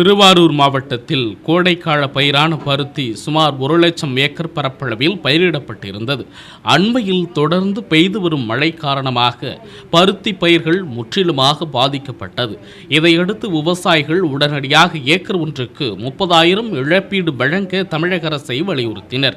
திருவாரூர் மாவட்டத்தில் கோடைக்கால பயிரான பருத்தி சுமார் ஒரு லட்சம் ஏக்கர் பரப்பளவில் பயிரிடப்பட்டிருந்தது. அண்மையில் தொடர்ந்து பெய்து வரும் மழை காரணமாக பருத்தி பயிர்கள் முற்றிலுமாக பாதிக்கப்பட்டது. இதையடுத்து விவசாயிகள் உடனடியாக ஏக்கர் ஒன்றுக்கு முப்பதாயிரம் இழப்பீடு வழங்க தமிழக அரசை வலியுறுத்தினர்.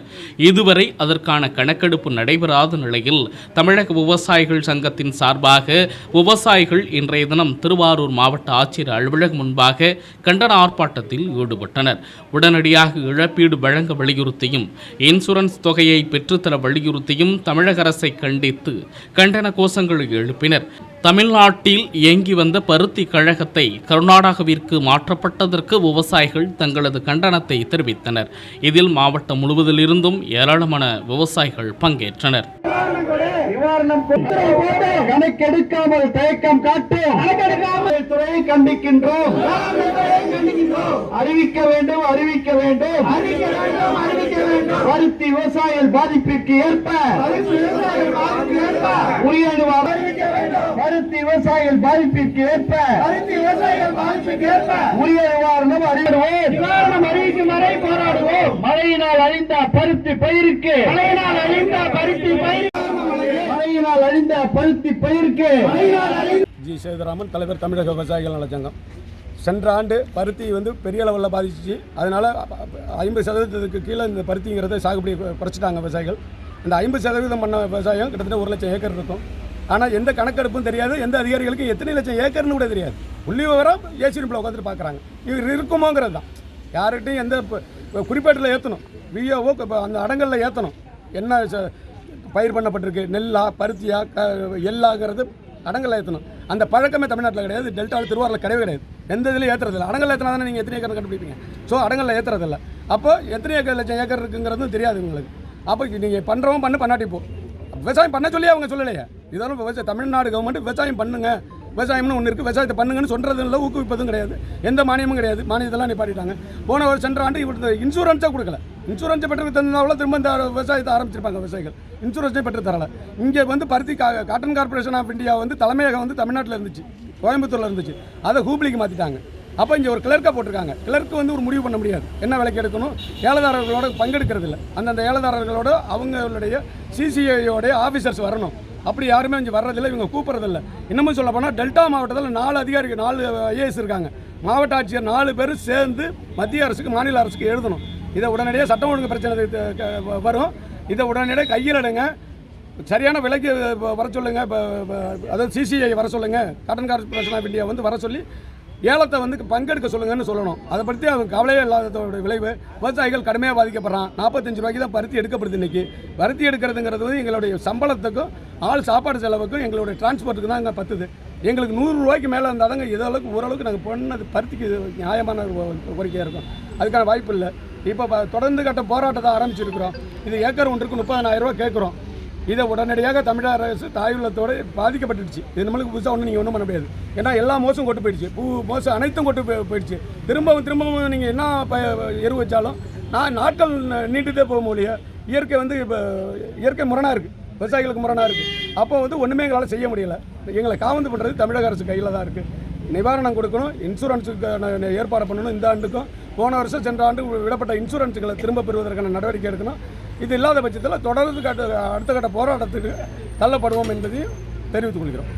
இதுவரை அதற்கான கணக்கெடுப்பு நடைபெறாத நிலையில் தமிழக விவசாயிகள் சங்கத்தின் சார்பாக விவசாயிகள் இன்றைய தினம் திருவாரூர் மாவட்ட ஆட்சியர் அலுவலகம் முன்பாக கண்டன ஆர்ப்பாட்டத்தில் ஈடுபட்டனர். உடனடியாக இழப்பீடு வழங்க வலியுறுத்தியும் இன்சூரன்ஸ் தொகையை பெற்றுத்தர வலியுறுத்தியும் தமிழக அரசை கண்டித்து கண்டன கோஷங்களை எழுப்பினர். தமிழ்நாட்டில் இயங்கி வந்த பருத்தி கழகத்தை கர்நாடகவிற்கு மாற்றப்பட்டதற்கு விவசாயிகள் தங்களது கண்டனத்தை தெரிவித்தனர். இதில் மாவட்டம் முழுவதிலிருந்தும் ஏராளமான விவசாயிகள் பங்கேற்றனர். கொடுத்து கணக்கெடுக்காமல் தயக்கம் காட்டு. துறையை கண்டிக்கின்றோம். அறிவிக்க வேண்டும் அறிவிக்க வேண்டும். பருத்தி விவசாயிகள் பாதிப்பிற்கு ஏற்ப. உரிய பருத்தி விவசாயிகள் பாதிப்பிற்கு ஏற்ப. உரிய நிவாரணம் அறிவிடுவோம். நிவாரணம் அறிவிக்கும் வரை போராடுவோம். மழையினால் அழிந்த பருத்தி பயிருக்கு. மழையினால் அழிந்த பருத்தி பயிர் மழையினால் அழிந்த பருத்தி பயிருக்கு. ஜி சேதுராமன் தலைவர் தமிழக விவசாயிகள் நலச்சங்கம் சென்ற ஆண்டு பருத்தி வந்து பெரிய லெவலில் பாதிச்சிச்சு. அதனால் ஐம்பது சதவீதத்துக்கு கீழே இந்த பருத்திங்கிறத சாகுபடி குறைச்சிட்டாங்க விவசாயிகள். இந்த ஐம்பது சதவீதம் பண்ண விவசாயம் கிட்டத்தட்ட ஒரு லட்சம் ஏக்கர் இருக்கும். ஆனால் எந்த கணக்கெடுப்பும் தெரியாது. எந்த அதிகாரிகளுக்கும் எத்தனை லட்சம் ஏக்கர்னு கூட தெரியாது. புள்ளி விவரம் ஏசினிப்பில் உட்காந்துட்டு பார்க்குறாங்க இது இருக்குமோங்கிறது தான். யார்கிட்டையும் எந்த குறிப்பேட்டில் ஏற்றணும் விஓஓ அந்த அடங்கலில் ஏற்றணும் என்ன ச- பயிர் பண்ணப்பட்டிருக்கு. நெல்லா பருத்தியா க எல்லாங்கிறது அடங்கல் ஏற்றணும் அந்த பழக்கமே தமிழ்நாட்டில் கிடையாது. டெல்டாவில் திருவாரூரில் கிடையவே கிடையாது. எந்த இதுலையும் ஏற்றுறதில்ல அடங்கல் ஏற்றினா தானே நீங்கள் எத்தனை ஏக்கர் கண்டுபிடிப்பீங்க? ஸோ அடங்கலில் ஏற்றுறதில்ல அப்போ எத்தனை ஏக்கர் லட்சம் ஏக்கர் இருக்குங்கிறதும் தெரியாது உங்களுக்கு. அப்போ நீங்கள் பண்ணுறவங்க பண்ணு பண்ணாட்டி போ. விவசாயம் பண்ண சொல்லி அவங்க சொல்லலையே. இதெல்லாம் விவசாயம் தமிழ்நாடு கவர்மெண்ட் விவசாயம் பண்ணுங்க. விவசாயம்னு ஒன்று இருக்குது விவசாயத்தை பண்ணுங்கன்னு சொல்கிறது இல்லை ஊக்குவிப்பதும் கிடையாது. எந்த மானியமும் கிடையாது. மானியத்தெல்லாம் நிப்பாட்டிட்டாங்க. போன ஒரு சென்ற ஆண்டு இவருக்கு இன்சூரன்ஸாக கொடுக்கல. இன்சூரன்ஸை பெற்று தந்ததுனால திரும்ப இந்த விவசாயத்தை ஆரம்பிச்சிருப்பாங்க விவசாயிகள். இன்சூரன்ஸே பெற்று தரல. இங்கே வந்து பருத்தி கா காட்டன் கார்பரேஷன் ஆஃப் இந்தியா வந்து தலைமையகம் வந்து தமிழ்நாட்டில் இருந்துச்சு. கோயம்புத்தூரில் இருந்துச்சு. அதை ஹூப்ளிக்கு மாற்றிட்டாங்க அப்போ இங்கே ஒரு கிளர்க்காக போட்டிருக்காங்க. கிளர்க்கு வந்து ஒரு முடிவு பண்ண முடியாது. என்ன விலைக்கு எடுக்கணும்? ஏலதாரர்களோட பங்கெடுக்கிறது இல்லை. அந்தந்த ஏலதாரர்களோட அவங்களுடைய சிசிஐயோடைய ஆஃபீஸர்ஸ் வரணும். அப்படி யாருமே இங்கே வர்றதில்லை. இவங்க கூப்பிட்றதில்ல. இன்னமும் சொல்ல போனால் டெல்டா மாவட்டத்தில் நாலு அதிகாரிகள் நாலு ஐஏஎஸ் இருக்காங்க. மாவட்ட ஆட்சியர் நாலு பேர் சேர்ந்து மத்திய அரசுக்கு மாநில அரசுக்கு எழுதணும். இதை உடனடியாக சட்டம் ஒழுங்கு பிரச்சனை வரும். இதை உடனடியாக கையில் எடுங்க. சரியான விலைக்கு வர சொல்லுங்க. இப்போ அதாவது சிசிஐ வர சொல்லுங்க. காட்டன் கார்பரேஷன் ஆஃப் இந்தியா வந்து வர சொல்லி ஏலத்தை வந்து பங்கெடுக்க சொல்லுங்கன்னு சொல்லணும். அதை பற்றி அவங்க கவலையே இல்லாததோட விளைவு. விவசாயிகள் கடுமையாக பாதிக்கப்படுறான். நாற்பத்தஞ்சு ரூபாய்க்கு தான் பருத்தி எடுக்கப்படுது இன்னைக்கு. பருத்தி எடுக்கிறதுங்கிறது வந்து எங்களுடைய சம்பளத்துக்கும் ஆள் சாப்பாடு செலவுக்கும் எங்களுடைய டிரான்ஸ்போர்ட்டுக்கு தான் அங்கே பத்துது. எங்களுக்கு நூறு ரூபாய்க்கு மேலே இருந்தால் தாங்க இதளவுக்கு ஓரளவுக்கு நாங்கள் பண்ணது பருத்திக்கு நியாயமான ஒரு கோரிக்கையாக இருக்கும். அதுக்கான வாய்ப்பு இல்லை. இப்போ தொடர்ந்து கட்ட போராட்டத்தை ஆரம்பிச்சிருக்கிறோம். இது ஏக்கர் ஒன்றுக்கு முப்பதனாயிரம் ரூபா கேட்குறோம். இதை உடனடியாக தமிழக அரசு தாயுள்ளத்தோடு பாதிக்கப்பட்டுடுச்சு. இது நம்மளுக்கு புதுசாக ஒன்றும் நீங்கள் ஒன்றும் பண்ண முடியாது. ஏன்னா எல்லா மோசம் கொட்டு போயிடுச்சு. பூ மோசம் அனைத்தும் கொண்டு போயிடுச்சு. திரும்பவும் திரும்பவும் நீங்கள் என்ன ப எரு வச்சாலும் நான் நாட்கள் ந- போக முடியும் இயற்கை வந்து இப்போ இயற்கை முரணாக இருக்குது விவசாயிகளுக்கு முரணாக இருக்குது அப்போ வந்து ஒன்றுமே எங்களால் செய்ய முடியலை. எங்களை காவந்து பண்ணுறது தமிழக அரசு கையில் தான் இருக்குது நிவாரணம் கொடுக்கணும் இன்சூரன்ஸுக்கு ஏற்பாடு பண்ணணும் இந்த ஆண்டுக்கும். போன வருஷம் சென்ற ஆண்டு விடப்பட்ட இன்சூரன்ஸுகளை திரும்ப பெறுவதற்கான நடவடிக்கை எடுக்கணும். இது இல்லாத பட்சத்தில் தொடர்ந்து கட்ட அடுத்த கட்ட போராட்டத்துக்கு தள்ளப்படுவோம் என்பதையும் தெரிவித்துக் கொள்கிறோம்.